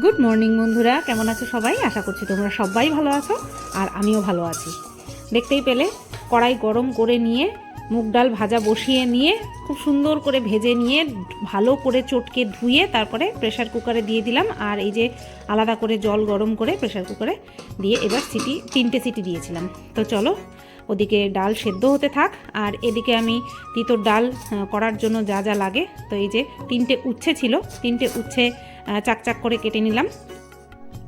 Good morning বন্ধুরা। কেমন আছো সবাই? আশা করছি তোমরা সবাই ভালো আছো আর আমিও ভালো আছি। দেখতেই পেলে, কড়াই গরম করে নিয়ে, মুগ ডাল ভাজা বসিয়ে নিয়ে, খুব সুন্দর করে ভেজে নিয়ে, ভালো করে চটকে ধুয়ে তারপরে প্রেশার কুকারে দিয়ে দিলাম। আর এই যে আলাদা করে জল গরম করে প্রেশার কুকারে দিয়ে এবার সিটি, তিনটে সিটি দিয়েছিলাম। তো চলো, ওদিকে ডাল সেদ্ধ হতে থাক। আর এদিকে আমি তিতর ডাল করার জন্য যা যা লাগে। তো এই যে তিনটে উচ্ছে ছিল, তিনটে উচ্ছে আহ, চাক চাক করে কেটে নিলাম।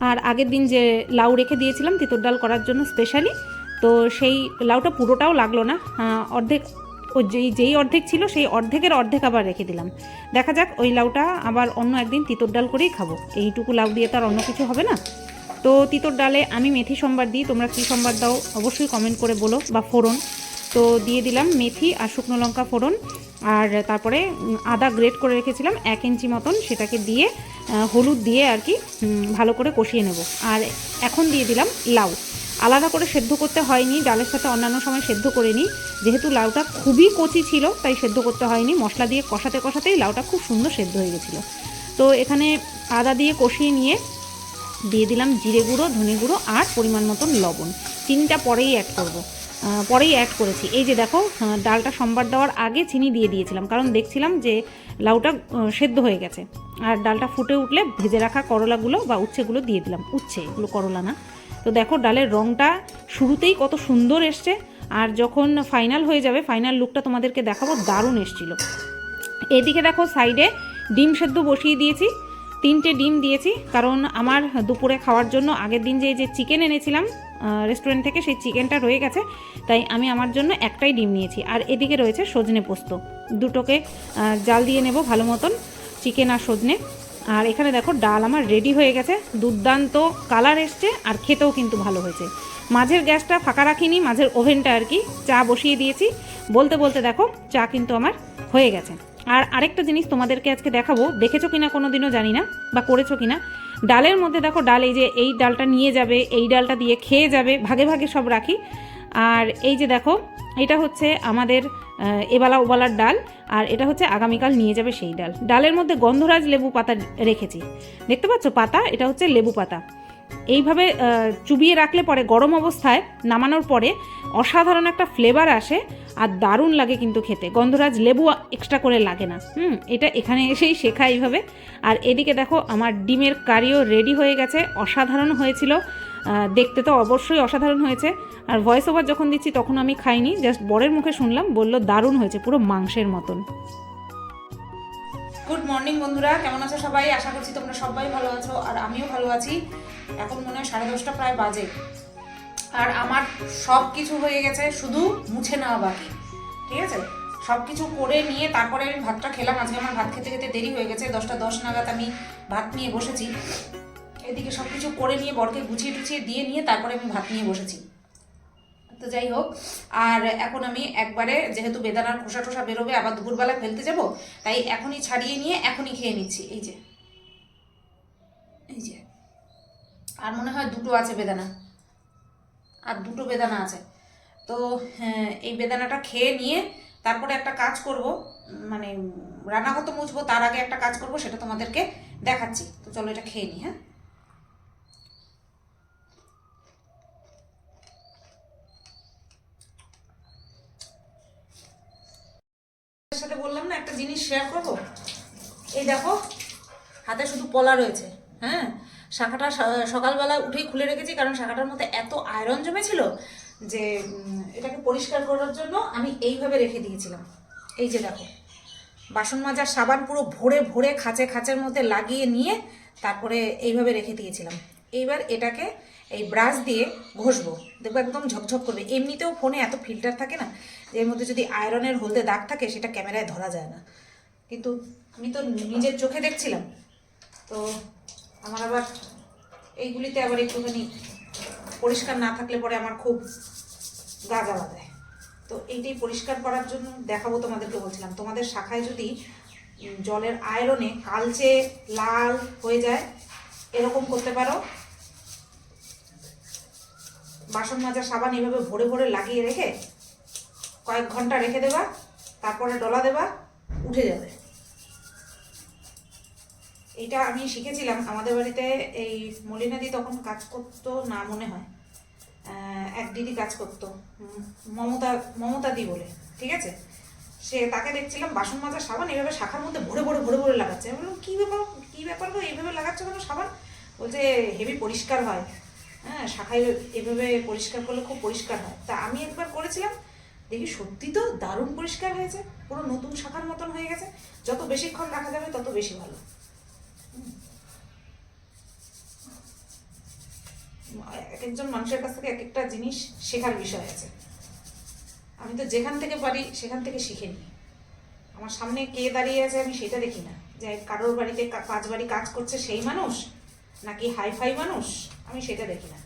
আর আগের দিন যে লাউ রেখে দিয়েছিলাম তিতোর ডাল করার জন্য স্পেশালি তো সেই লাউটা পুরোটাও লাগল না। অর্ধেক ও যেই যেই অর্ধেক ছিল সেই অর্ধেকের অর্ধেক আবার রেখে দিলাম। দেখা যাক ওই লাউটা আবার অন্য একদিন তিতর ডাল করেই খাব। এইটুকু লাউ দিয়ে তো আর অন্য কিছু হবে না। তো তিতর ডালে আমি মেথি সম্বার দিই তোমরা কী সম্বার দাও অবশ্যই কমেন্ট করে বলো বা ফোড়ন। তো দিয়ে দিলাম মেথি আর শুকনো লঙ্কা ফোড়ন। আর তারপরে আদা গ্রেট করে রেখেছিলাম এক ইঞ্চি মতন। সেটাকে দিয়ে হলুদ দিয়ে আর কি ভালো করে কষিয়ে নেব। আর এখন দিয়ে দিলাম লাউ। আলাদা করে সেদ্ধ করতে হয়নি, ডালের সাথে অন্যান্য সময় সেদ্ধ করে নিই। যেহেতু লাউটা খুবই কচি ছিল, তাই সেদ্ধ করতে হয়নি। মশলা দিয়ে কষাতে কষাতেই লাউটা খুব সুন্দর সেদ্ধ হয়ে গেছিল। তো এখানে আদা দিয়ে কষিয়ে নিয়ে দিয়ে দিলাম জিরে গুঁড়ো, ধনে গুঁড়ো আর পরিমাণ মতন লবণ। চিনিটা পরেই অ্যাড করব। পরেই অ্যাড করেছি। এই যে দেখো ডালটা সম্বার দেওয়ার আগে চিনি দিয়ে দিয়েছিলাম, কারণ দেখছিলাম যে লাউটা সেদ্ধ হয়ে গেছে। আর ডালটা ফুটে উঠলে ভেজে রাখা করলাগুলো বা উচ্ছেগুলো দিয়ে দিলাম। উচ্ছে, এগুলো করলা না। তো দেখো, ডালের রঙটা শুরুতেই কত সুন্দর এসছে, আর যখন ফাইনাল হয়ে যাবে ফাইনাল লুকটা তোমাদেরকে দেখাবো, দারুণ এসছিল। এদিকে দেখো সাইডে ডিম সেদ্ধ বসিয়ে দিয়েছি, তিনটে ডিম দিয়েছি, কারণ আমার দুপুরে খাওয়ার জন্য আগের দিন যে যে চিকেন এনেছিলাম রেস্টুরেন্ট থেকে সেই চিকেনটা রয়ে গেছে। তাই আমি আমার জন্য একটাই ডিম নিয়েছি। আর এদিকে রয়েছে সজনে পোস্ত। দুটোকে জাল দিয়ে নেব ভালো মতন চিকেন আর সজনে। আর এখানে দেখো, ডাল আমার রেডি হয়ে গেছে। দুর্দান্ত কালার এসছে আর খেতেও কিন্তু ভালো হয়েছে। মাঝের গ্যাসটা ফাঁকা রাখিনি, মাঝের ওভেনটা আর কি, চা বসিয়ে দিয়েছি। বলতে বলতে দেখো, চা কিন্তু আমার হয়ে গেছে। আর আরেকটা জিনিস তোমাদেরকে আজকে দেখাবো, দেখেছ কিনা কোনো দিনও জানি না, বা করেছ কিনা। ডালের মধ্যে দেখো ডাল, এই যে এই ডালটা নিয়ে যাবে, এই ডালটা দিয়ে খেয়ে যাবে, ভাগে ভাগে সব রাখি। আর এই যে দেখো, এটা হচ্ছে আমাদের এবালা ওবালার ডাল, আর এটা হচ্ছে আগামীকাল নিয়ে যাবে সেই ডাল। ডালের মধ্যে গন্ধরাজ লেবু পাতা রেখেছি। দেখতে পাচ্ছ পাতা? এটা হচ্ছে লেবু পাতা। এইভাবে চুবিয়ে রাখলে পরে গরম অবস্থায় নামানোর পরে অসাধারণ একটা ফ্লেভার আসে আর দারুণ লাগে কিন্তু খেতে। গন্ধরাজ, লেবু এক্সট্রা করে লাগে না। হুম, এটা এখানে এসেই শেখা এইভাবে। আর এদিকে দেখো, আমার ডিমের কারিও রেডি হয়ে গেছে, অসাধারণ হয়েছিল। দেখতে তো অবশ্যই অসাধারণ হয়েছে। আর ভয়েস ওভার যখন দিচ্ছি তখন আমি খাইনি জাস্ট বরের মুখে শুনলাম, বলল দারুণ হয়েছে, পুরো মাংসের মতন। গুড মর্নিং বন্ধুরা, কেমন আছো সবাই? আশা করছি তোমরা সবাই ভালো আছো, আর আমিও ভালো আছি। এখন মনে হয় সাড়ে দশটা প্রায় বাজে। আর আমার সব কিছু হয়ে গেছে, শুধু মুছে নেওয়া বাকি। ঠিক আছে? সব কিছু করে নিয়ে তারপরে আমি ভাতটা খেলাম। আজকে আমার ভাত খেতে খেতে দেরি হয়ে গেছে। দশটা দশ নাগাদ আমি ভাত নিয়ে বসেছি। এদিকে সব কিছু করে নিয়ে বরকে গুছিয়ে টুছিয়ে দিয়ে নিয়ে তারপরে আমি ভাত নিয়ে বসেছি। তো যাই হোক, আর এখন আমি একবারে যেহেতু বেদানার খোসা টোসা বেরোবে, আবার দুপুরবেলা ফেলতে যাব, তাই এখনই ছাড়িয়ে নিয়ে এখনই খেয়ে নিচ্ছি। এই যে। এই যে। আর মনে হয় দুটো আছে বেদানা। আর দুটো বেদানা আছে। তো হ্যাঁ, এই বেদানাটা খেয়ে নিয়ে তারপরে একটা কাজ করব। মানে রান্নাঘর তো মুছবো তার আগে একটা কাজ করব সেটা তোমাদেরকে দেখাচ্ছি। তো চলো এটা খেয়ে নিই হ্যাঁ? সাথে বললাম না একটা জিনিস শেয়ার করব? এই দেখো হাতে শুধু পলা রয়েছে হ্যাঁ? শাখাটা সকালবেলা উঠেই খুলে রেখেছি, কারণ শাখাটার মধ্যে এত আয়রন জমেছিল যে এটাকে পরিষ্কার করার জন্য আমি এইভাবে রেখে দিয়েছিলাম। এই যে দেখো, বাসন মাজার সাবান পুরো ভরে ভরে খাঁচে খাঁচের মধ্যে লাগিয়ে নিয়ে তারপরে এইভাবে রেখে দিয়েছিলাম। এইবার এটাকে এই ব্রাশ দিয়ে ঘষবো। দেখব একদম ঝকঝক করবে। এমনিতেও ফোনে এত ফিল্টার থাকে না এর মধ্যে যদি আয়রনের হলদে দাগ থাকে, সেটা ক্যামেরায় ধরা যায় না। কিন্তু আমি তো নিজের চোখে দেখছিলাম। তো আমার আবার এইগুলিতে আবার একটুখানি পরিষ্কার না থাকলে পরে আমার খুব গা জ্বালা দেয়। তো এইটাই পরিষ্কার করার জন্য দেখাবো তোমাদেরকে বলছিলাম। তোমাদের শাখায় যদি জলের আয়রনে কালচে লাল হয়ে যায়, এরকম করতে পারো। বাসন মাজার সাবান এভাবে ভরে ভরে লাগিয়ে রেখে কয়েক ঘণ্টা রেখে দেবা, তারপরে ডলা দেবা, উঠে যাবে। এটা আমি শিখেছিলাম। আমাদের বাড়িতে এই মলিনাদি তখন কাজ করতো না মনে হয়। এক দিদি কাজ করতো। মমতা মমতা দি বলে, ঠিক আছে? সে তাকে দেখছিলাম বাসন মাজার সাবান, এইভাবে শাখার মধ্যে ভরে ভরে ভরে ভরে লাগাচ্ছে। আমি বললাম, কী ব্যাপার? কী ব্যাপার গো? এইভাবে লাগাচ্ছ কেন? সাবান? বলছে, হেভি পরিষ্কার হয়। হ্যাঁ শাখায় এভাবে পরিষ্কার করলে খুব পরিষ্কার হয়। তা আমি একবার করেছিলাম। দেখি, সত্যি তো দারুণ পরিষ্কার হয়েছে। পুরো নতুন শাখার মতন হয়ে গেছে। যত বেশিক্ষণ রাখা যাবে, তত বেশি ভালো এক একজন মানুষের কাছ থেকে এক একটা জিনিস শেখার বিষয় আছে। আমি তো যেখান থেকে পারি সেখান থেকে শিখে নিই। আমার সামনে কে দাঁড়িয়ে আছে আমি সেটা দেখি না। যে কারোর বাড়িতে পাঁচ বাড়ি কাজ করছে সেই মানুষ নাকি হাই ফাই মানুষ? আমি সেটা দেখি না।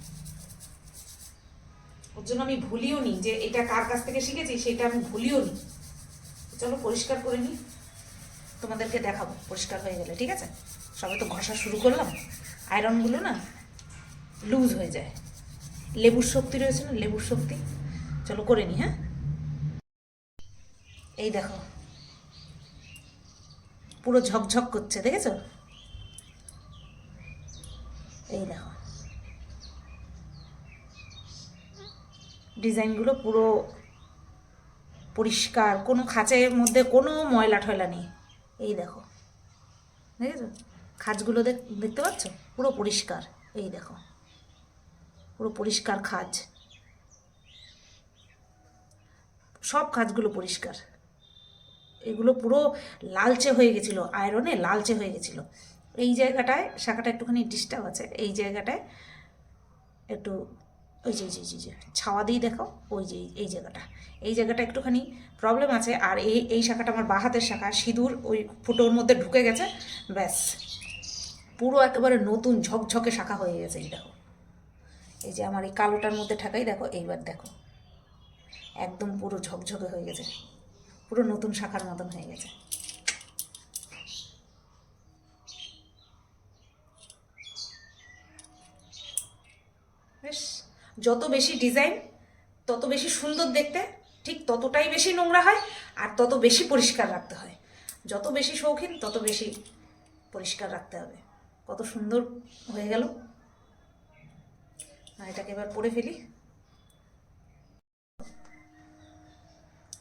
ওর জন্য আমি ভুলিও নি যে এটা কার কাছ থেকে শিখেছি সেটা আমি ভুলিও নি। চলো পরিষ্কার করে নিই। তোমাদেরকে দেখাবো, পরিষ্কার হয়ে গেলে, ঠিক আছে? সবাই তো ঘষা শুরু করলাম। আয়রনগুলো না লুজ হয়ে যায়। লেবুর শক্তি রয়েছে না? লেবুর শক্তি। চলো করে নি হ্যাঁ? এই দেখো। পুরো ঝকঝক করছে, দেখেছ? এই দেখো। ডিজাইনগুলো পুরো পরিষ্কার। কোনো খাঁচের মধ্যে কোনো ময়লা টয়লা নেই। এই দেখো। দেখেছ? খাঁজগুলো দেখ দেখতে পাচ্ছ? পুরো পরিষ্কার। এই দেখো। পুরো পরিষ্কার খাজ। সব খাজগুলো পরিষ্কার। এগুলো পুরো লালচে হয়ে গেছিল আয়রনে লালচে হয়ে গেছিল। এই জায়গাটায় শাখাটা একটুখানি ডিস্টার্ব আছে এই জায়গাটায় একটু ওই যে যে, যে, ছাওয়া দিয়ে দেখো ওই যে এই জায়গাটা। এই জায়গাটা একটুখানি প্রবলেম আছে আর এই এই শাখাটা আমার বাঁ হাতের শাখা সিঁদুর ওই ফুটোর মধ্যে ঢুকে গেছে ব্যাস। পুরো একেবারে নতুন ঝকঝকে শাখা হয়ে গেছে এই দেখো। এই যে আমার এই কালোটার মধ্যে ঠাকাই, দেখো, এইবার দেখো। একদম পুরো ঝকঝকে হয়ে গেছে। পুরো নতুন শাখার মতন হয়ে গেছে। বেশ, যত বেশি ডিজাইন, তত বেশি সুন্দর দেখতে, ঠিক ততটাই বেশি নোংরা হয়, আর তত বেশি পরিষ্কার রাখতে হয়। যত বেশি শৌখিন, তত বেশি পরিষ্কার রাখতে হবে। কত সুন্দর হয়ে গেল। এটাকে এবার পরে ফেলি।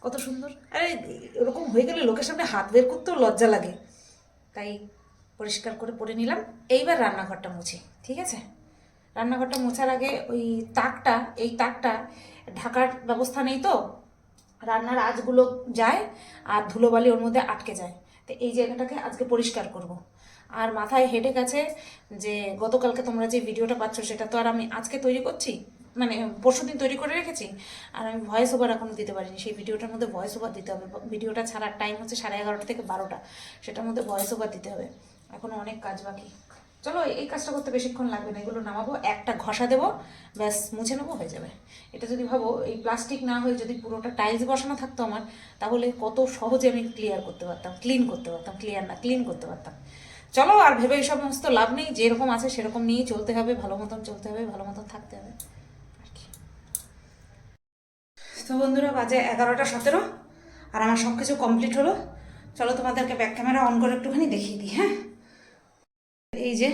কত সুন্দর। আরে, এরকম হয়ে গেলে লোকের সামনে হাত বের করতেও লজ্জা লাগে। তাই পরিষ্কার করে পরে নিলাম। এইবার রান্নাঘরটা মুছি, ঠিক আছে? রান্নাঘরটা মোছার আগে ওই তাকটা, এই তাকটা ঢাকার ব্যবস্থা নেই তো? রান্নার আঁচগুলো যায় আর ধুলোবালি ওর মধ্যে আটকে যায়। তো এই জায়গাটাকে আজকে পরিষ্কার করব। আর মাথায় হেডে গেছে যে গতকালকে তোমরা যে ভিডিওটা পাচ্ছ সেটা তো আর আমি আজকে তৈরি করছি? মানে পরশু দিন তৈরি করে রেখেছি আর আমি ভয়েস ওভার এখনও দিতে পারিনি। সেই ভিডিওটার মধ্যে ভয়েস ওভার দিতে হবে। ভিডিওটা ছাড়ার টাইম হচ্ছে সাড়ে এগারোটা থেকে বারোটা। সেটার মধ্যে ভয়েস ওভার দিতে হবে। এখনও অনেক কাজ বাকি। চলো এই কাজটা করতে বেশিক্ষণ লাগবে না। এগুলো নামাবো, একটা ঘষা দেবো, ব্যাস মুছে নেব, হয়ে যাবে। এটা যদি ভাবো, এই প্লাস্টিক না হয়ে যদি পুরোটা টাইলস বসানো থাকতো আমার, তাহলে কত সহজে আমি ক্লিয়ার করতে পারতাম। ক্লিন করতে পারতাম। ক্লিয়ার না ক্লিন করতে পারতাম। চলো আর ভেবে এই সমস্ত লাভ নেই, যেরকম আছে সেরকম নিয়েই চলতে হবে, ভালো মতন চলতে হবে, ভালো মতন থাকতে হবে। আর কি। তো বন্ধুরা, বাজে এগারোটা সতেরো, আর আমার সব কিছু কমপ্লিট হলো। চলো তোমাদেরকে ব্যাক ক্যামেরা অন করে একটুখানি দেখিয়ে দিই হ্যাঁ? এই যে,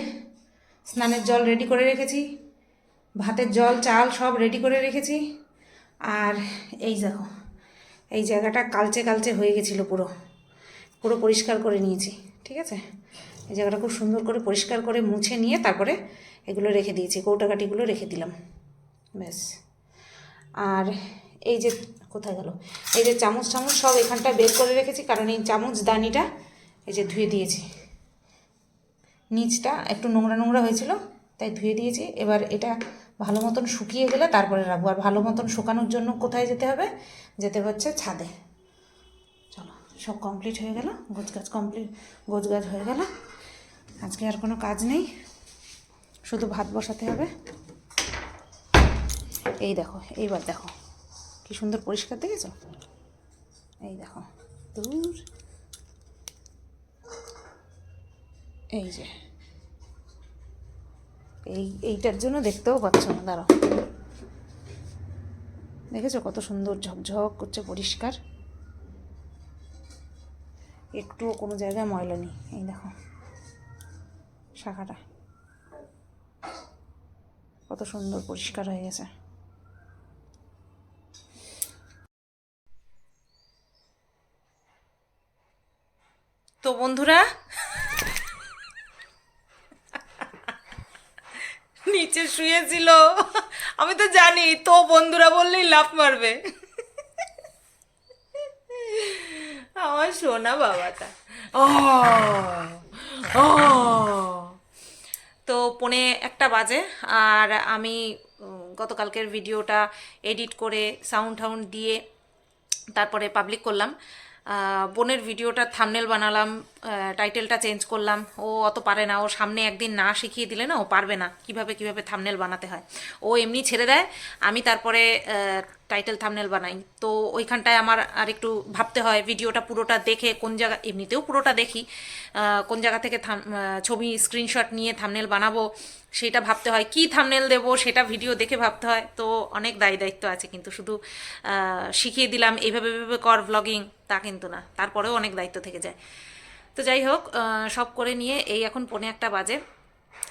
স্নানের জল রেডি করে রেখেছি, ভাতের জল, চাল সব রেডি করে রেখেছি, আর এই দেখো, এই জায়গাটা কালচে কালচে হয়ে গেছিল পুরো। পুরো পরিষ্কার করে নিয়েছি, ঠিক আছে? এই জায়গাটা খুব সুন্দর করে পরিষ্কার করে মুছে নিয়ে তারপরে এগুলো রেখে দিয়েছি কৌটাকাটিগুলো রেখে দিলাম। ব্যাস। আর এই যে, কোথায় গেল? এই যে চামচ চামচ সব এখানটা বের করে রেখেছি, কারণ এই চামচ দানিটা এই যে ধুয়ে দিয়েছি। নিচটা একটু নোংরা নোংরা হয়েছিল, তাই ধুয়ে দিয়েছি। এবার এটা ভালো মতন শুকিয়ে গেলে তারপরে রাখব। আর ভালো মতন শুকানোর জন্য কোথায় যেতে হবে? যেতে হচ্ছে ছাদে। চলো, সব কমপ্লিট হয়ে গেল গোছ গাছ কমপ্লিট গোছ গাছ হয়ে গেল। আজকে আর কোনো কাজ নেই। শুধু ভাত বসাতে হবে। এই দেখো, এইবার দেখো। কি সুন্দর পরিষ্কার দেখেছ? এই দেখো, দূর। এই যে। এই, এইটার জন্য দেখতেও পাচ্ছ না, দাঁড়াও। দেখেছ কত সুন্দর ঝকঝক করছে পরিষ্কার? একটুও কোনো জায়গায় ময়লা নেই, এই দেখো। শাখাটা। কত সুন্দর পরিষ্কার হয়ে গেছে। তো বন্ধুরা, নিচে শুয়েছিল। আমি তো জানি, তো বন্ধুরা বললেই লাফ মারবে। আমার সোনা বাবাটা। ও ও তো পোনে একটা বাজে আর আমি গতকালকের ভিডিওটা এডিট করে সাউন্ড টাউন্ড দিয়ে তারপরে পাবলিক করলাম। বোনের ভিডিওটা থামনেল বানালাম টাইটেলটা চেঞ্জ করলাম। ও অত পারে না। ও সামনে একদিন না শিখিয়ে দিলে না ও পারবে না। কীভাবে কীভাবে থামনেল বানাতে হয়। ও এমনি ছেড়ে দেয়। আমি তারপরে টাইটেল থামনেল বানাই। তো ওইখানটায় আমার আর একটু ভাবতে হয়, ভিডিওটা পুরোটা দেখে কোন জায়গা, এমনিতেও পুরোটা দেখি কোন জায়গা থেকে থাম- ছবি স্ক্রিনশট নিয়ে থামনেল বানাবো সেটা ভাবতে হয়। কি থামনেল দেবো সেটা ভিডিও দেখে ভাবতে হয়। তো অনেক দায়ী দায়িত্ব আছে কিন্তু শুধু শিখিয়ে দিলাম, এইভাবে এভাবে কর ব্লগিং তা কিন্তু না। তারপরেও অনেক দায়িত্ব থেকে যায়। তো যাই হোক সব করে নিয়ে এই এখন পৌনে একটা বাজে।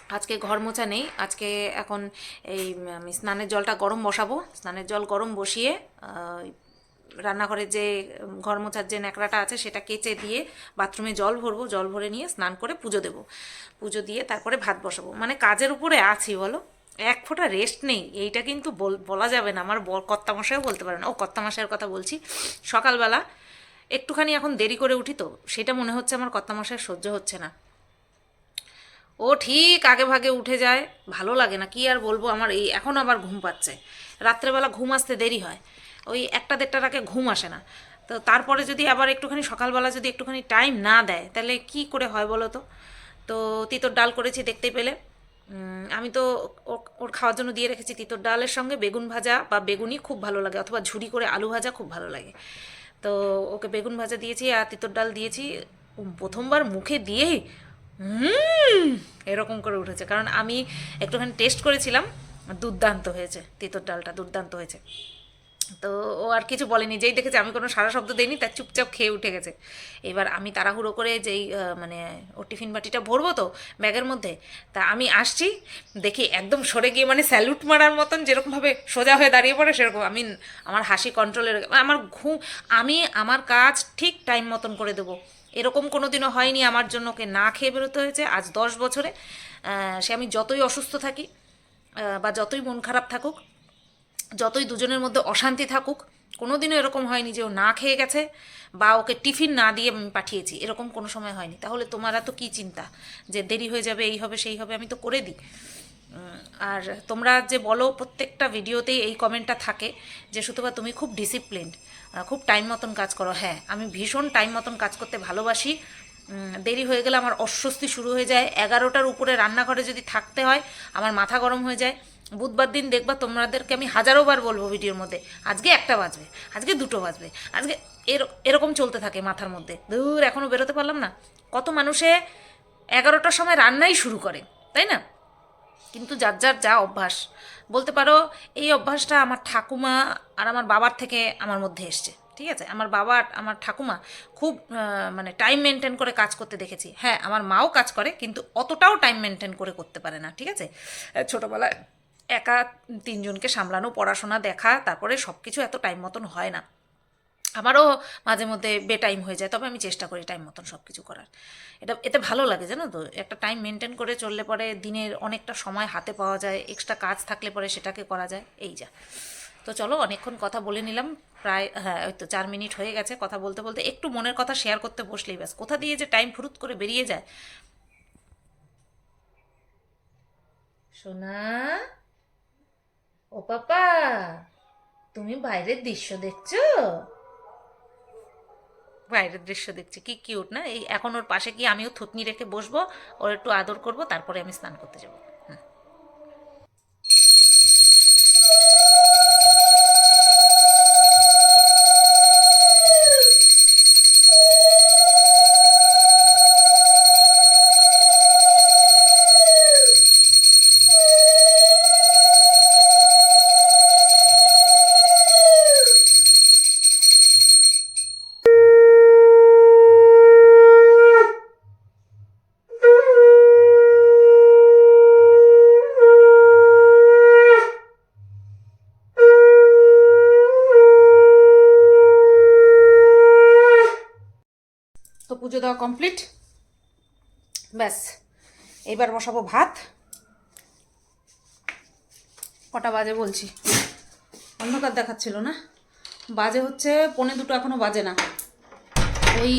আজকে ঘর মোছা নেই, আজকে এখন এই আমি স্নানের জলটা গরম বসাবো। স্নানের জল গরম বসিয়ে রান্নাঘরের যে ঘর মোছার যে ন্যাকড়াটা আছে সেটা কেচে দিয়ে বাথরুমে জল ভরবো, জল ভরে নিয়ে স্নান করে পুজো দেবো। পুজো দিয়ে তারপরে ভাত বসাবো। মানে কাজের উপরে আছি বলো, এক ফোঁটা রেস্ট নেই। এইটা কিন্তু বল- যাবে না। আমার বর কর্তামশাইও বলতে পারে না। ও কর্তামশাইয়ের কথা বলছি। সকালবেলা একটুখানি এখন দেরি করে উঠি তো, সেটা মনে হচ্ছে আমার কর্তামশাইয়ের সহ্য হচ্ছে না। ও ঠিক আগে ভাগে উঠে যায়, ভালো লাগে না, কি আর বলব, আমার এই এখন আবার ঘুম পাচ্ছে। রাত্রেবেলা ঘুম আসতে দেরি হয়, ওই একটা দেড়টার আগে ঘুম আসে না। তো তারপরে যদি আবার একটুখানি সকালবেলা যদি একটুখানি টাইম না দেয়, তাহলে কি করে হয় বলো তো? তো তিতর ডাল করেছি দেখতে পেলে। আমি তো ওর খাওয়ার জন্য দিয়ে রেখেছি তিতর ডালের সঙ্গে বেগুন ভাজা বা বেগুনি খুব ভালো লাগে, অথবা ঝুড়ি করে আলু ভাজা খুব ভালো লাগে। তো ওকে বেগুন ভাজা দিয়েছি আর তিতর ডাল দিয়েছি। প্রথমবার মুখে দিয়েই এরকম করে উঠেছে। কারণ আমি একটুখানি টেস্ট করেছিলাম, দুর্দান্ত হয়েছে তিতর ডালটা, দুর্দান্ত হয়েছে। তো ও আর কিছু বলেনি। যেই দেখেছে আমি কোনো সারা শব্দ দিইনি তার চুপচাপ খেয়ে উঠে গেছে। এবার আমি তাড়াহুড়ো করে যেই মানে ও টিফিন বাটিটা ভরবো তো ব্যাগের মধ্যে, তা আমি আসছি, দেখি একদম সরে গিয়ে মানে স্যালুট মারার মতন যেরকমভাবে সোজা হয়ে দাঁড়িয়ে পড়ে সেরকম। আমি, আমার হাসি কন্ট্রোলের আমার ঘুম, আমি আমার কাজ ঠিক টাইম মতন করে দেবো। এরকম কোনো দিনও হয়নি আমার জন্য ওকে না খেয়ে বেরোতে হয়েছে। আজ দশ বছরে সে আমি যতই অসুস্থ থাকি বা যতই মন খারাপ থাকুক যতই দুজনের মধ্যে অশান্তি থাকুক, কোনোদিনও এরকম হয়নি যে ও না খেয়ে গেছে বা ওকে টিফিন না দিয়ে আমি পাঠিয়েছি। এরকম কোনো সময় হয়নি। তাহলে তোমারা তো কী চিন্তা? যে দেরি হয়ে যাবে, এই হবে, সেই হবে, আমি তো করে দিই। আর তোমরা যে বলো, প্রত্যেকটা ভিডিওতেই এই কমেন্টটা থাকে যে সুতবা তুমি খুব ডিসিপ্লিনড খুব টাইম মতন কাজ করো। হ্যাঁ আমি ভীষণ টাইম মতন কাজ করতে ভালোবাসি। দেরি হয়ে গেলে আমার অস্বস্তি শুরু হয়ে যায়। এগারোটার উপরে রান্নাঘরে যদি থাকতে হয়, আমার মাথা গরম হয়ে যায়। বুধবার দিন দেখবা তোমাদেরকে আমি হাজারো বার বলব ভিডিওর মধ্যে, আজকে একটা বাজবে, আজকে দুটো বাজবে, আজকে এর, এরকম চলতে থাকে মাথার মধ্যে। দূর এখনও বেরোতে পারলাম না। কত মানুষে এগারোটার সময় রান্নাই শুরু করে, তাই না? কিন্তু যার যার যা অভ্যাস। বলতে পারো, এই অভ্যাসটা আমার ঠাকুমা আর আমার বাবার থেকে আমার মধ্যে এসছে, ঠিক আছে? আমার বাবা আমার ঠাকুমা খুব মানে টাইম মেনটেন করে কাজ করতে দেখেছি। হ্যাঁ আমার মাও কাজ করে, কিন্তু অতটাও টাইম মেনটেন করে করতে পারে না, ঠিক আছে? ছোটোবেলায় একা তিনজনকে সামলানো, পড়াশোনা দেখা, তারপরে সব কিছু এত টাইম মতন হয় না। আমারও মাঝে মধ্যে বে টাইম হয়ে যায়, তবে আমি চেষ্টা করি টাইম মতন সব কিছু করার। এটা, এতে ভালো লাগে, জানো তো? একটা টাইম মেনটেন করে চললে পরে দিনের অনেকটা সময় হাতে পাওয়া যায় এক্সট্রা কাজ থাকলে পরে সেটাকে করা যায়, এই যা। তো চলো, অনেকক্ষণ কথা বলে নিলাম, প্রায় হ্যাঁ ওই তো চার মিনিট হয়ে গেছে, কথা বলতে বলতে একটু মনের কথা শেয়ার করতে বসলেই ব্যাস। কোথা দিয়ে যে টাইম ফুরুত করে বেরিয়ে যায়? সোনা? ও পাপা, তুমি বাইরের দৃশ্য দেখছ? বাইরের দৃশ্য দেখছি, কি কিউট না? এই এখন ওর পাশে গিয়ে আমিও থুতনি রেখে বসবো, ওর একটু আদর করব, তারপরে আমি স্নান করতে যাব। দেওয়া কমপ্লিট ব্যাস এইবার বসাবো ভাত। কটা বাজে বলছি? অন্ধকার দেখাচ্ছিল না? বাজে হচ্ছে পৌনে দুটো, এখনও বাজে না। ওই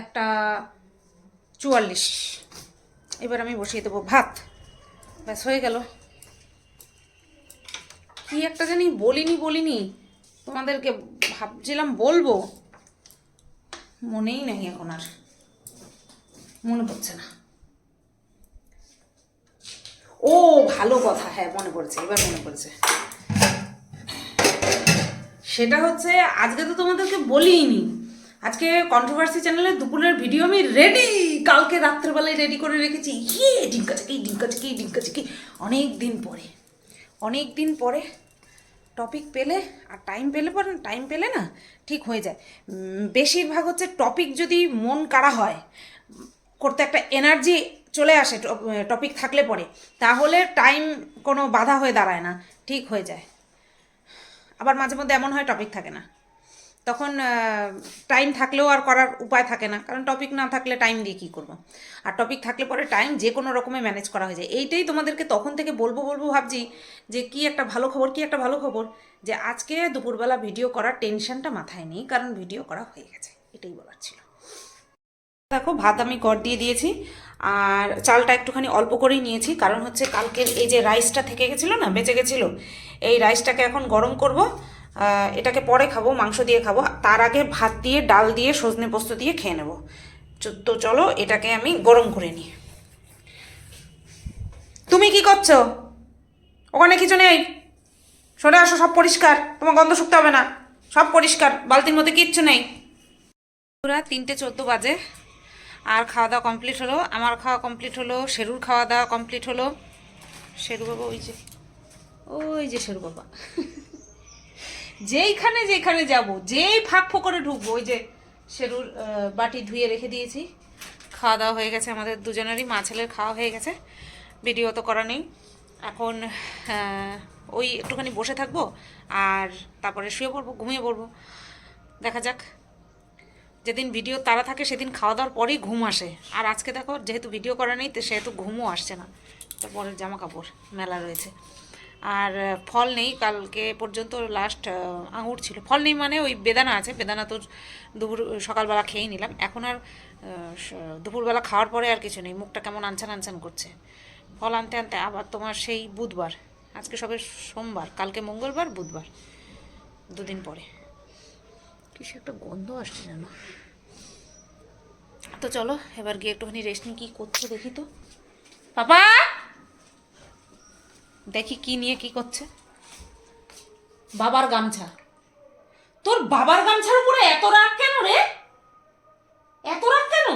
একটা চুয়াল্লিশ। এবার আমি বসিয়ে দেবো ভাত। ব্যাস, হয়ে গেল। কি একটা জানি বলিনি বলিনি। তোমাদেরকে ভাবছিলাম বলব। মনেই নাই এখন আর। মনে পড়ছে না। ও, ভালো কথা। হ্যাঁ মনে পড়ছে, এবার মনে পড়ছে। সেটা হচ্ছে, আজকে তো তোমাদেরকে বলিনি আজকে কন্ট্রোভার্সি চ্যানেলের দুপুরের ভিডিও আমি রেডি কালকে রাত্রেবেলায় রেডি করে রেখেছি। ইয়ে ডিঙ্কা চাকি ডিঙ্কা চাকি ডিঙ্কা চাকি অনেক দিন পরে অনেক দিন পরে টপিক পেলে আর টাইম পেলে পর টাইম পেলে না ঠিক হয়ে যায়। বেশিরভাগ হচ্ছে টপিক যদি মন কাড়া হয়, করতে একটা এনার্জি চলে আসে টপিক থাকলে পরে, তাহলে টাইম কোনো বাধা হয়ে দাঁড়ায় না, ঠিক হয়ে যায়। আবার মাঝে মধ্যে এমন হয় টপিক থাকে না। তখন টাইম থাকলেও আর করার উপায় থাকে না। কারণ টপিক না থাকলে টাইম দিয়ে কী করব? আর টপিক থাকলে পরে টাইম যে কোনো রকমে ম্যানেজ করা হয়ে যায়। এইটাই তোমাদেরকে তখন থেকে বলব বলব, ভাবছি যে কি একটা ভালো খবর, কি একটা ভালো খবর যে আজকে দুপুরবেলা ভিডিও করার টেনশনটা মাথায় নেই, কারণ ভিডিও করা হয়ে গেছে। এটাই বলার ছিল। দেখো, ভাত আমি গড় দিয়ে দিয়েছি, আর চালটা একটুখানি অল্প করেই নিয়েছি। কারণ হচ্ছে কালকের এই যে রাইসটা থেকে গেছিল না, বেঁচে গেছিল, এই রাইসটাকে এখন গরম করব। এটাকে পরে খাব, মাংস দিয়ে খাব। তার আগে ভাত দিয়ে, ডাল দিয়ে, সজনে পোস্ত দিয়ে খেয়ে নেব। তো চলো, এটাকে আমি গরম করে নিই। তুমি কি করছ? ওখানে কিছু নেই। সরে আসো, সব পরিষ্কার। তোমার গন্ধ শুকতে হবে না। সব পরিষ্কার, বালতির মধ্যে কিচ্ছু নেই। পুরা তিনটে চোদ্দ বাজে। আর খাওয়া দাওয়া কমপ্লিট হলো। আমার খাওয়া কমপ্লিট হলো, শেরুর খাওয়া দাওয়া কমপ্লিট হলো। শেরু বাবা, ওই যে ওই যে শেরু বাবা। যেইখানে যেখানে যাব, যেই ফাঁক ফোকরে ঢুকবো, ওই যে সেরুর বাটি ধুয়ে রেখে দিয়েছি। খাওয়া দাওয়া হয়ে গেছে আমাদের দুজনেরই, মা ছেলের খাওয়া হয়ে গেছে। ভিডিও তো করা নেই। এখন ওই একটুখানি বসে থাকব আর তারপরে শুয়ে পড়ব, ঘুমিয়ে পড়ব। দেখা যাক। যেদিন ভিডিও তারা থাকে, সেদিন খাওয়া দাওয়ার পরেই ঘুম আসে। আর আজকে দেখো, যেহেতু ভিডিও করা নেই, তো সেহেতু ঘুমও আসছে না। তারপরে জামা কাপড় মেলা রয়েছে। আর ফল নেই কালকে পর্যন্ত লাস্ট আঙুর ছিল। ফল নেই মানে ওই বেদানা আছে বেদানা তো দুপুর সকালবেলা খেয়েই নিলাম। এখন আর দুপুরবেলা খাওয়ার পরে আর কিছু নেই। মুখটা কেমন আনছান আনছান করছে। ফল আনতে আনতে আবার তোমার সেই বুধবার আজকে সবে সোমবার কালকে মঙ্গলবার বুধবার দুদিন পরে। কিছু একটা গন্ধ আসছে যেন। তো চলো এবার গিয়ে একটুখানি রেস্ট নিয়ে কী করছে দেখি তো। পাপা! দেখি কি নিয়ে কি করছে। বাবার গামছা। তোর বাবার গামছার উপরে এত রাগ কেন রে? এত রাগ কেন?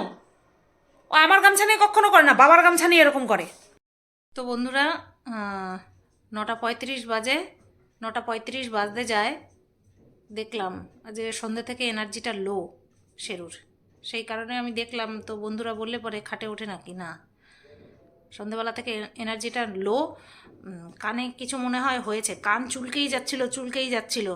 ও আমার গামছা নিয়ে কখনো করে না, বাবার গামছা নিয়ে এরকম করে। তো বন্ধুরা নটা পঁয়ত্রিশ বাজে, নটা পঁয়ত্রিশ বাজতে যায়। দেখলাম যে সন্ধ্যে থেকে এনার্জিটা লো শেরুর সেই কারণে আমি দেখলাম, তো বন্ধুরা বললে পরে খাটে ওঠে নাকি? না। সন্ধ্যেবেলা থেকে এনার্জিটা লো কানে কিছু মনে হয় হয়েছে, কান চুলকেই যাচ্ছিল চুলকেই যাচ্ছিল।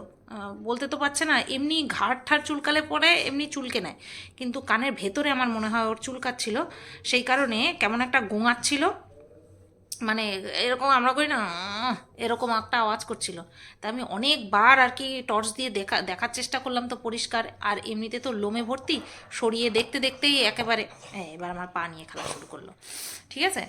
বলতে তো পারছে না, এমনি ঘাট ঠাড় চুলকালে পরে এমনি চুলকে নেয়। কিন্তু কানের ভেতরে আমার মনে হয় ওর চুলকাচ্ছিল। সেই কারণে কেমন একটা গোঙাচ্ছিল মানে এরকম আমরা করি না এরকম একটা আওয়াজ করছিল। তা আমি অনেকবার আর কি টর্চ দিয়ে দেখা, দেখার চেষ্টা করলাম তো পরিষ্কার, আর এমনিতে তো লোমে ভর্তি, সরিয়ে দেখতে দেখতেই একেবারে এবার আমার পা নিয়ে খেলা শুরু করল, ঠিক আছে?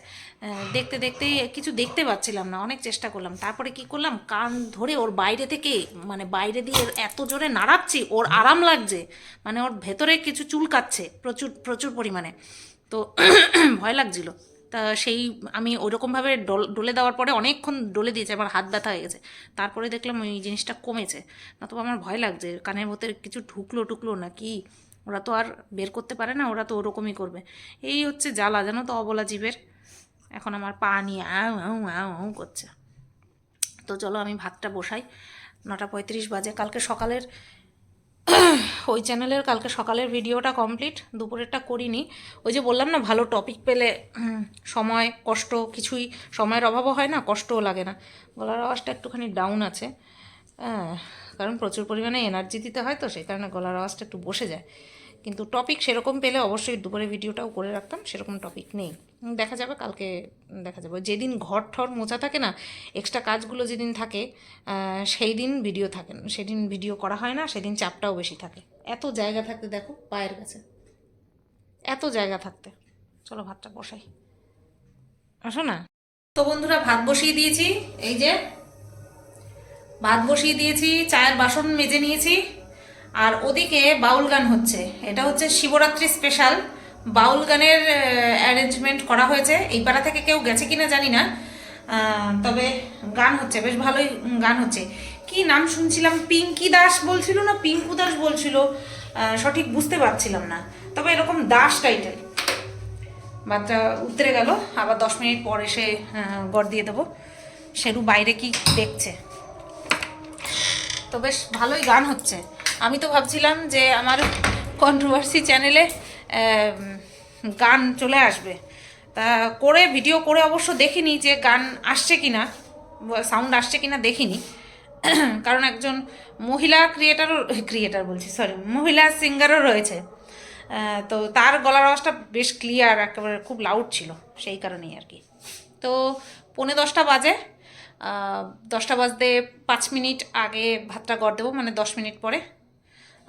দেখতে দেখতেই কিছু দেখতে পাচ্ছিলাম না, অনেক চেষ্টা করলাম। তারপরে কি করলাম, কান ধরে ওর বাইরে থেকে মানে বাইরে দিয়ে এত জোরে নাড়াচ্ছি, ওর আরাম লাগছে মানে ওর ভেতরে কিছু চুলকাচ্ছে প্রচুর প্রচুর পরিমাণে। তো ভয় লাগছিল। তা সেই আমি ওরকমভাবে ডল, ডলে দেওয়ার পরে অনেকক্ষণ ডলে দিয়েছে, আমার হাত ব্যথা হয়ে গেছে। তারপরে দেখলাম ওই জিনিসটা কমেছে। নতুবা আমার ভয় লাগছে, কানের ভেতরে কিছু ঢুকলো টুকলো না কি ওরা তো আর বের করতে পারে না, ওরা তো ওরকমই করবে। এই হচ্ছে জ্বালা, জানো তো অবলা জীবের। এখন আমার পা নিয়ে আউ আউ আউ আউ করছে। তো চলো আমি ভাতটা বসাই। নটা পঁয়ত্রিশ বাজে, কালকে সকালের ওই চ্যানেলের কালকে সকালের ভিডিওটা কমপ্লিট দুপুরেরটা করিনি। ওই যে বললাম না, ভালো টপিক পেলে সময়, কষ্ট, কিছুই, সময়ের অভাবও হয় না, কষ্টও লাগে না। গলার আওয়াজটা একটুখানি ডাউন আছে। কারণ প্রচুর পরিমাণে এনার্জি দিতে হয় তো, সেই কারণে গলার আওয়াজটা একটু বসে যায়। কিন্তু টপিক সেরকম পেলে অবশ্যই দুপুরে ভিডিওটাও করে রাখতাম, সেরকম টপিক নেই। দেখা যাবে, কালকে দেখা যাবে। যেদিন ঘর ঠর মোচা থাকে না এক্সট্রা কাজগুলো যেদিন থাকে সেই দিন ভিডিও থাকে না। সেদিন ভিডিও করা হয় না, সেদিন চাপটাও বেশি থাকে। এত জায়গা থাকতে দেখো, পায়ের কাছে। এত জায়গা থাকতে। চলো ভাতটা বসাই। আসো না। তো বন্ধুরা, ভাত বসিয়ে দিয়েছি। এই যে, ভাত বসিয়ে দিয়েছি, চায়ের বাসন মেজে নিয়েছি। আর ওদিকে বাউল গান হচ্ছে। এটা হচ্ছে শিবরাত্রি স্পেশাল বাউল গানের অ্যারেঞ্জমেন্ট করা হয়েছে। এই পাড়া থেকে কেউ গেছে কিনা জানি না। তবে গান হচ্ছে, বেশ ভালোই গান হচ্ছে। কি নাম শুনছিলাম? পিঙ্কি দাস বলছিল না? পিঙ্কু দাস বলছিল। সঠিক বুঝতে পারছিলাম না। তবে এরকম দাস টাইটেল বাচ্চা উতরে গেল। আবার দশ মিনিট পর এসে গড় দিয়ে দেবো। সেরু বাইরে কি দেখছে? তো বেশ ভালোই গান হচ্ছে। আমি তো ভাবছিলাম যে আমার কন্ট্রোভার্সি চ্যানেলে গান চলে আসবে। তা করে ভিডিও করে অবশ্য দেখিনি যে গান আসছে কি না সাউন্ড আসছে কি না দেখিনি। কারণ একজন মহিলা ক্রিয়েটারও ক্রিয়েটার বলছি সরি মহিলা সিঙ্গারও রয়েছে। তো তার গলার আওয়াজটা বেশ ক্লিয়ার একেবারে খুব লাউড ছিল, সেই কারণেই আর কি। তো পৌনে দশটা বাজে দশটা বাজতে পাঁচ মিনিট আগে ভাতটা গড় দেবো মানে দশ মিনিট পরে।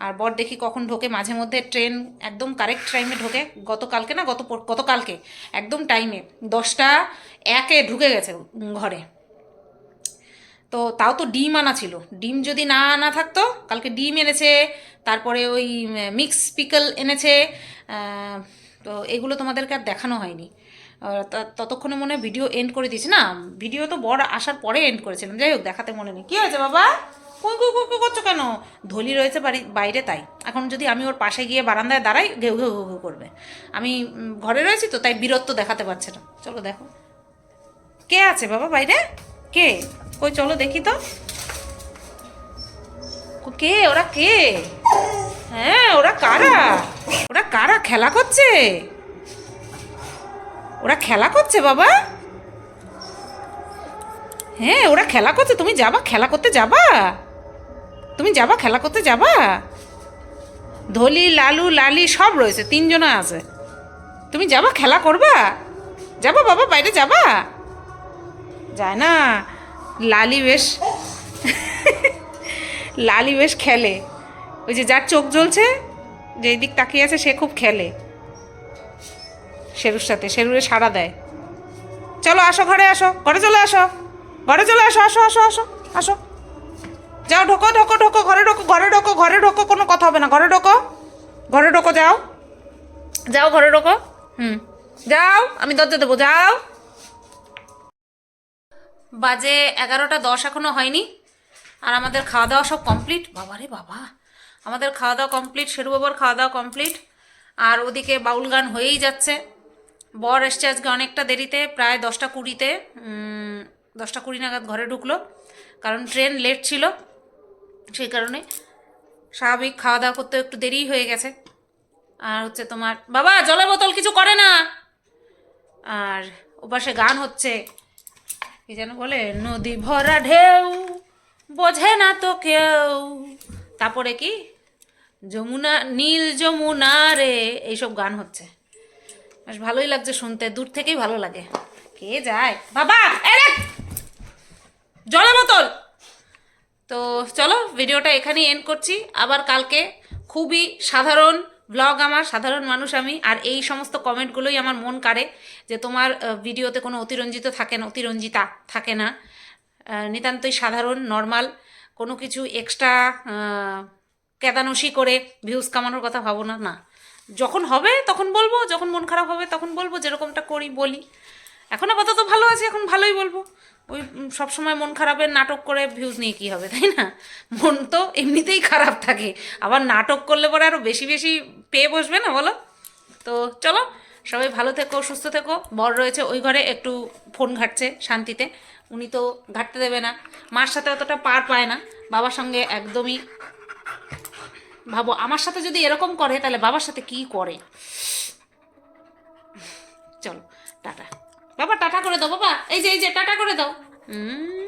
আর বর দেখি কখন ঢোকে, মাঝে মধ্যে ট্রেন একদম কারেক্ট টাইমে ঢোকে, গতকালকে না, গত গতকালকে, একদম টাইমে দশটা একে ঢুকে গেছে ঘরে। তো তাও তো ডিম আনা ছিল। ডিম যদি না আনা থাকতো, কালকে ডিম এনেছে, তারপরে ওই মিক্স পিকল এনেছে তো এগুলো তোমাদেরকে আর দেখানো হয়নি। ততক্ষণে মনে হয় ভিডিও এন্ড করে দিয়েছি না? ভিডিও তো বড় আসার পরে এন্ড করেছিলাম। যাই হোক, দেখাতে মনে নেই। কী হয়েছে বাবা? কু কুই কুই করছ কেন? ধলি রয়েছে বাড়ি, বাইরে তাই। এখন যদি আমি ওর পাশে গিয়ে বারান্দায় দাঁড়াই, ঘেউ ঘেউ ঘেউ করবে। আমি ঘরে রয়েছি তো, তাই বীরত্ব দেখাতে পারছে না। চলো দেখো। কে আছে বাবা বাইরে? কে? কই, চলো দেখি তো। কো- কে? ওরা কে? হ্যাঁ ওরা কারা? ওরা কারা? খেলা করছে? ওরা খেলা করছে বাবা? হ্যাঁ ওরা খেলা করছে। তুমি যাবা? খেলা করতে যাবা? তুমি যাবা? খেলা করতে যাবা? ধলি, লালু, লালি সব রয়েছে, তিনজনে আছে। তুমি যাবা? খেলা করবা? যাবা বাবা, বাইরে যাবা? যায় না। লালি বেশ লালি বেশ খেলে। ওই যে যার চোখ জ্বলছে, যেই দিক তাকিয়ে আছে, সে খুব খেলে। শেরুর সাথে, শেরুরে সাড়া দেয়। চলো আসো, ঘরে আসো, ঘরে চলে আসো, ঘরে চলে আসো আসো আসো আসো আসো। যাও, ঢোকো ঢোকো ঢোকো, ঘরে ঢোকো ঘরে ঢোকো ঘরে ঢোকো, কোনো কথা হবে না। ঘরে ঢোকো ঘরে ঢোকো, যাও। যাও, ঘরে ঢোকো। হুম। যাও, আমি দরজা দেবো, যাও। বাজে এগারোটা দশ এখনও হয়নি। আর আমাদের খাওয়া দাওয়া সব কমপ্লিট? বাবারে বাবা। আমাদের খাওয়া দাওয়া কমপ্লিট, শেরু বাবার খাওয়া দাওয়া কমপ্লিট। আর ওদিকে বাউল গান হয়েই যাচ্ছে। বর এসছে আজকে অনেকটা দেরিতে, প্রায় দশটা কুড়িতে। দশটা কুড়ি নাগাদ ঘরে ঢুকলো। কারণ ট্রেন লেট ছিল। সেই কারণে স্বাভাবিক খাওয়া দাওয়া করতে একটু দেরিই হয়ে গেছে। আর হচ্ছে তোমার, বাবা, জলের বোতল কিছু করে না। আর ওপাশে গান হচ্ছে। কি যেন বলে? নদী ভরা ঢেউ, বোঝে না তো কেউ। তারপরে কি? যমুনা, নীল যমুনা রে, এইসব গান হচ্ছে। বেশ ভালোই লাগছে শুনতে, দূর থেকেই ভালো লাগে। কে যায়? বাবা জলের বোতল! তো চলো ভিডিওটা এখানেই এন্ড করছি। আবার কালকে খুবই সাধারণ ব্লগ আমার, সাধারণ মানুষ আমি, আর এই সমস্ত কমেন্টগুলোই আমার মন কাড়ে যে তোমার ভিডিওতে কোনো অতিরঞ্জিত থাকে না, অতিরঞ্জিতা থাকে না। নিতান্তই সাধারণ নর্মাল কোনো কিছু এক্সট্রা কেদানসি করে ভিউজ কামানোর কথা ভাবো না না। যখন হবে তখন বলব, যখন মন খারাপ হবে তখন বলব, যেরকমটা করি বলি। এখন আপাতত ভালো আছে, এখন ভালোই বলব। ওই সবসময় মন খারাপের নাটক করে ভিউজ নিয়ে কী হবে, তাই না? মন তো এমনিতেই খারাপ থাকে। আবার নাটক করলে পরে আরও বেশি বেশি পেয়ে বসবে না, বলো? তো চলো, সবাই ভালো থেকো, সুস্থ থেকো। বর রয়েছে ওই ঘরে, একটু ফোন ঘাটছে শান্তিতে। উনি তো ঘাটতে দেবে না। মার সাথে অতটা পার পায় না। বাবার সঙ্গে একদমই ভাবো, আমার সাথে যদি এরকম করে, তাহলে বাবার সাথে কি করে? চলো, টাটা। বাবা টাটা করে দাও বাবা। এই যে এই যে টাটা করে দাও। হুম।